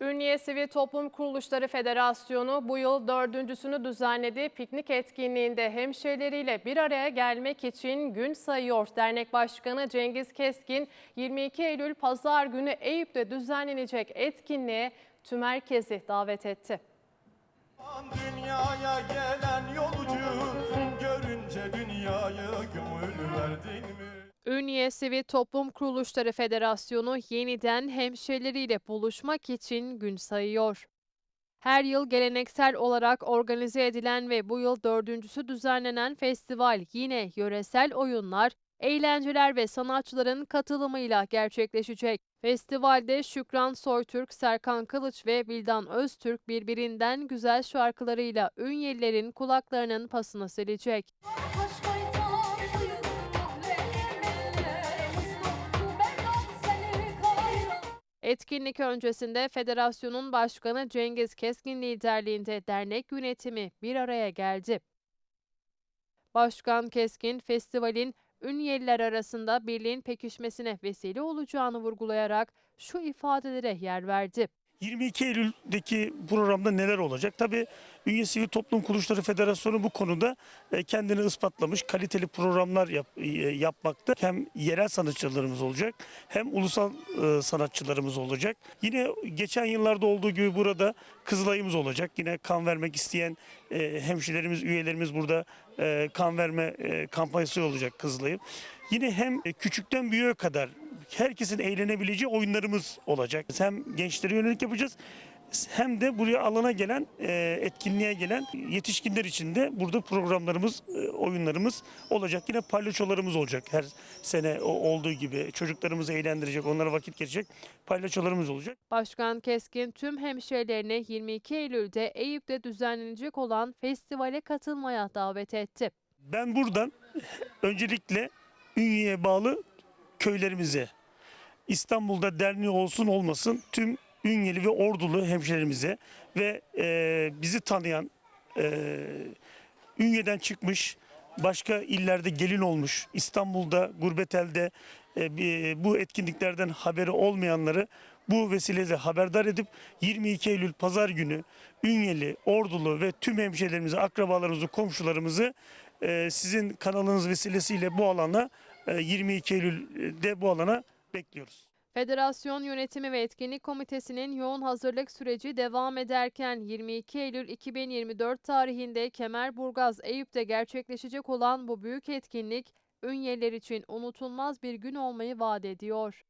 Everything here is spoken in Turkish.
Ünye Sivil Toplum Kuruluşları Federasyonu bu yıl dördüncüsünü düzenlediği piknik etkinliğinde hemşehrileriyle bir araya gelmek için gün sayıyor. Dernek Başkanı Cengiz Keskin 22 Eylül Pazar günü Eyüp'te düzenlenecek etkinliğe tüm herkesi davet etti. Dünyaya gelen yolcu Ünye Sivil Toplum Kuruluşları Federasyonu yeniden hemşehrileriyle buluşmak için gün sayıyor. Her yıl geleneksel olarak organize edilen ve bu yıl dördüncüsü düzenlenen festival yine yöresel oyunlar, eğlenceler ve sanatçıların katılımıyla gerçekleşecek. Festivalde Şükran Soytürk, Serkan Kılıç ve Bildan Öztürk birbirinden güzel şarkılarıyla Ünyelilerin kulaklarının pasını silecek. Etkinlik öncesinde federasyonun başkanı Cengiz Keskin liderliğinde dernek yönetimi bir araya geldi. Başkan Keskin, festivalin Ünyeliler arasında birliğin pekişmesine vesile olacağını vurgulayarak şu ifadelere yer verdi. 22 Eylül'deki programda neler olacak? Tabii Ünye Sivil Toplum Kuruluşları Federasyonu bu konuda e, kendini ispatlamış, kaliteli programlar yap, e, yapmakta. Hem yerel sanatçılarımız olacak, hem ulusal e, sanatçılarımız olacak. Yine geçen yıllarda olduğu gibi burada Kızılay'ımız olacak. Yine kan vermek isteyen hemşirelerimiz, üyelerimiz burada kan verme kampanyası olacak Kızılay'ım. Yine hem küçükten büyüğe kadar herkesin eğlenebileceği oyunlarımız olacak. Hem gençlere yönelik yapacağız hem de buraya alana gelen, e, etkinliğe gelen yetişkinler için de burada programlarımız, e, oyunlarımız olacak. Yine palyaçolarımız olacak her sene olduğu gibi. Çocuklarımızı eğlendirecek, onlara vakit geçecek palyaçolarımız olacak. Başkan Keskin tüm hemşehrilerini 22 Eylül'de Eyüp'te düzenlenecek olan festivale katılmaya davet etti. Ben buradan öncelikle Ünye'ye bağlı köylerimize, İstanbul'da derneği olsun olmasın tüm Ünyeli ve Ordulu hemşerimize ve e, bizi tanıyan e, Ünye'den çıkmış başka illerde gelin olmuş İstanbul'da gurbetelde e, bu etkinliklerden haberi olmayanları bu vesileyle haberdar edip 22 Eylül pazar günü Ünyeli, Ordulu ve tüm hemşehrilerimizi, akrabalarımızı, komşularımızı e, sizin kanalınız vesilesiyle bu alana e, 22 Eylül'de bu alana bekliyoruz. Federasyon Yönetimi ve Etkinlik Komitesi'nin yoğun hazırlık süreci devam ederken 22 Eylül 2024 tarihinde Kemerburgaz Eyüp'te gerçekleşecek olan bu büyük etkinlik Ünyeliler için unutulmaz bir gün olmayı vaat ediyor.